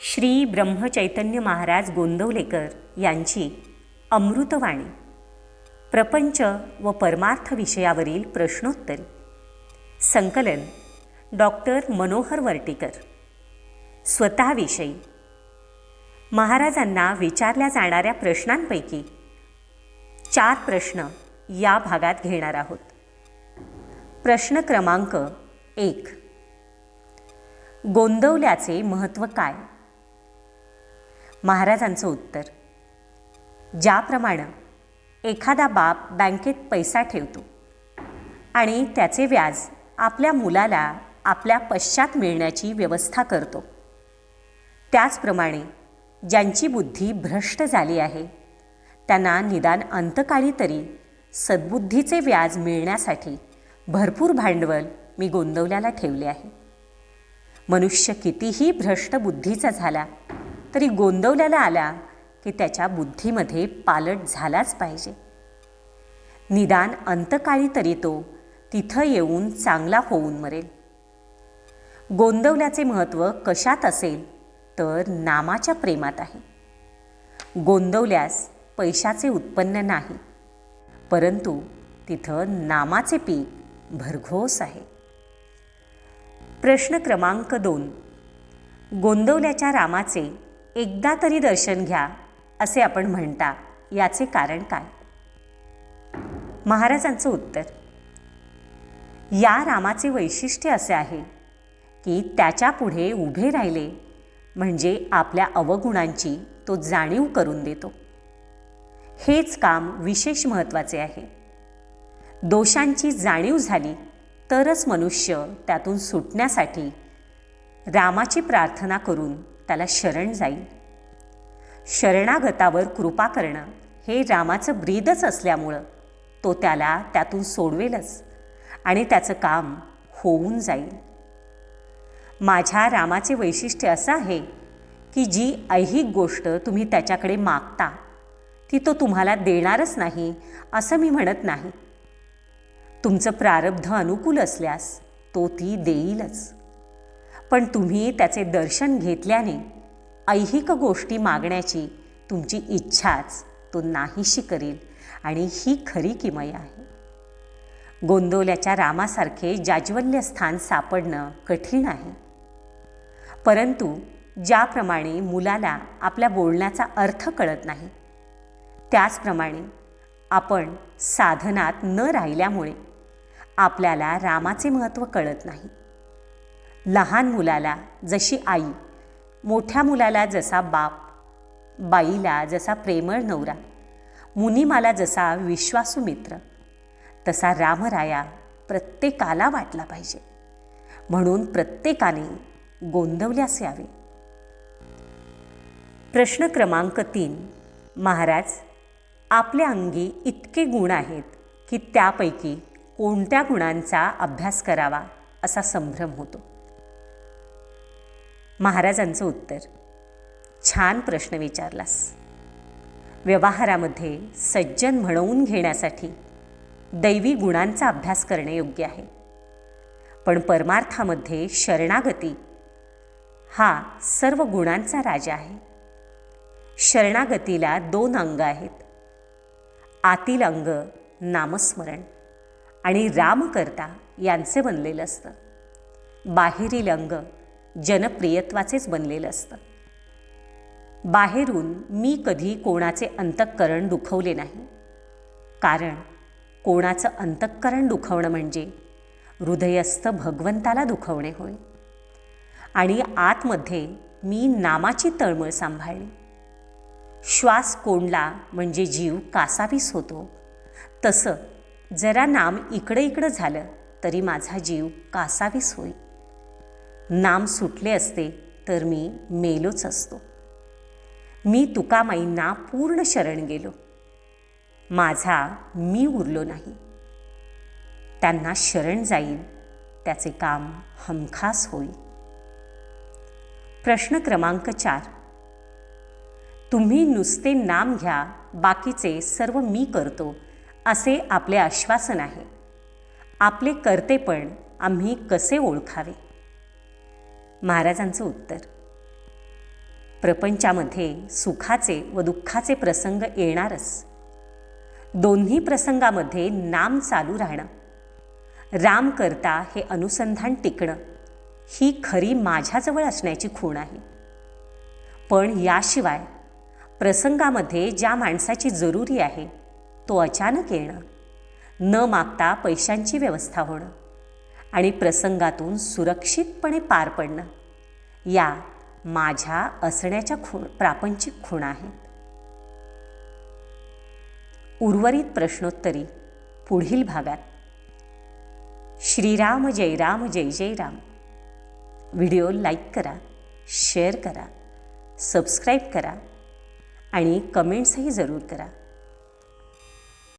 श्री ब्रह्मचैतन्य महाराज गोंदवलेकर यांची अमृतवाणी. प्रपंच व परमार्थ विषयावरील प्रश्नोत्तरी. संकलन डॉक्टर मनोहर वर्टीकर. स्वतःविषयी महाराजांना विचारल्या जाणाऱ्या प्रश्नांपैकी चार प्रश्न या भागात घेणार आहोत. प्रश्न क्रमांक एक. गोंदवल्याचे महत्त्व काय? महाराजांचं उत्तर. ज्याप्रमाणे एखादा बाप बँकेत पैसा ठेवतो आणि त्याचे व्याज आपल्या मुलाला आपल्या पश्चात मिळण्याची व्यवस्था करतो. त्याचप्रमाणे ज्यांची बुद्धी भ्रष्ट झाली आहे त्यांना निदान अंतकाळी तरी सद्बुद्धीचे व्याज मिळण्यासाठी भरपूर भांडवल मी गोंदवल्याला ठेवले आहे. मनुष्य कितीही भ्रष्ट बुद्धीचा झाला तरी गोंदवल्याला आला की त्याच्या बुद्धीमध्ये पालट झालाच पाहिजे. निदान अंतकाळी तरी तो तिथं येऊन चांगला होऊन मरेल. गोंदवल्याचे महत्त्व कशात असेल तर नामाच्या प्रेमात आहे. गोंदवल्यास पैशाचे उत्पन्न नाही परंतु तिथं नामाचे पीक भरघोस आहे. प्रश्न क्रमांक दोन. गोंदवल्याच्या रामाचे एकदा तरी दर्शन घ्या असे आपण म्हणता. याचे कारण काय? महाराजांचं उत्तर. या रामाचे वैशिष्ट्य असे आहे की त्याच्या पुढे उभे राहिले म्हणजे आपल्या अवगुणांची तो जाणीव करून देतो. हेच काम विशेष महत्त्वाचे आहे. दोषांची जाणीव झाली तरच मनुष्य त्यातून सुटण्यासाठी रामाची प्रार्थना करून त्याला शरण जाईल शरणागतावर कृपा करणं हे रामाचं ब्रीदच असल्यामुळं तो त्याला त्यातून सोडवेलच आणि त्याचं काम होऊन जाईल माझ्या रामाचे वैशिष्ट्य असं आहे की जी ऐहिक गोष्ट तुम्ही त्याच्याकडे मागता ती तो तुम्हाला देणारच नाही असं मी म्हणत नाही. तुमचं प्रारब्ध अनुकूल असल्यास तो ती देईलच. पण तुम्ही त्याचे दर्शन घेतल्याने ऐहिक गोष्टी मागण्याची तुमची इच्छाच तो नाहीशी करील आणि ही खरी किमय आहे. गोंदवल्याच्या रामासारखे जाज्वल्य स्थान सापडणं कठीण आहे. परंतु ज्याप्रमाणे मुलाला आपल्या बोलण्याचा अर्थ कळत नाही त्याचप्रमाणे आपण साधनात न राहिल्यामुळे आपल्याला रामाचे महत्त्व कळत नाही. लहान मुलाला जशी आई मोठ्या मुलाला जसा बाप बाईला जसा प्रेमळ नवरा मुनिमाला जसा विश्वासू मित्र तसा रामराया प्रत्येकाला वाटला पाहिजे. म्हणून प्रत्येकाने गोंदवल्यास यावे. प्रश्न क्रमांक तीन. महाराज आपल्या अंगी इतके गुण आहेत की त्यापैकी कोणत्या गुणांचा अभ्यास करावा असा संभ्रम होतो. महाराजांचं उत्तर. छान प्रश्न विचारलास. व्यवहारामध्ये सज्जन म्हणवून घेण्यासाठी दैवी गुणांचा अभ्यास करणे योग्य आहे. पण परमार्थामध्ये शरणागती हा सर्व गुणांचा राजा आहे. शरणागतीला दोन अंग आहेत. आतील अंग नामस्मरण आणि रामकर्ता यांचे बनलेलं असतं. बाहेरील अंग जनप्रियत्वाचेच बनलेलं असतं. बाहेरून मी कधी कोणाचे अंतःकरण दुखवले नाही. कारण कोणाचं अंतःकरण दुखवणं म्हणजे हृदयस्थ भगवंताला दुखवणे होय. आणि आतमध्ये मी नामाची तळमळ सांभाळली. श्वास कोंडला म्हणजे जीव कासावीस होतो. तसं जरा नाम इकडे इकडं झालं तरी माझा जीव कासावीस होई नाम सुटले असते तर मी मेलोच असतो. मी तुकामाईंना पूर्ण शरण गेलो. माझा मी उरलो नाही. त्यांना शरण जाईल त्याचे काम हमखास होईल. प्रश्न क्रमांक चार. तुम्ही नुसते नाम घ्या बाकीचे सर्व मी करतो असे आपले आश्वासन आहे. आपले करते पण आम्ही कसे ओळखावे? महाराजांचं उत्तर. प्रपंचामध्ये सुखाचे व दुःखाचे प्रसंग येणारच. दोन्ही प्रसंगामध्ये नाम चालू राहणं. राम करता हे अनुसंधान टिकणं. ही खरी माझ्याजवळ असण्याची खूण आहे. पण याशिवाय प्रसंगामध्ये ज्या माणसाची जरुरी आहे तो अचानक येणं. न मागता पैशांची व्यवस्था होणं. आणि प्रसंगातून सुरक्षितपणे पार पडणं. या माझ्या असण्याच्या खूण प्रापंचिक खूण आहेत. उर्वरित प्रश्नोत्तरी पुढील भागात. श्रीराम जय राम जय जय राम. व्हिडिओ लाईक करा शेअर करा सबस्क्राईब करा आणि कमेंट्सही जरूर करा.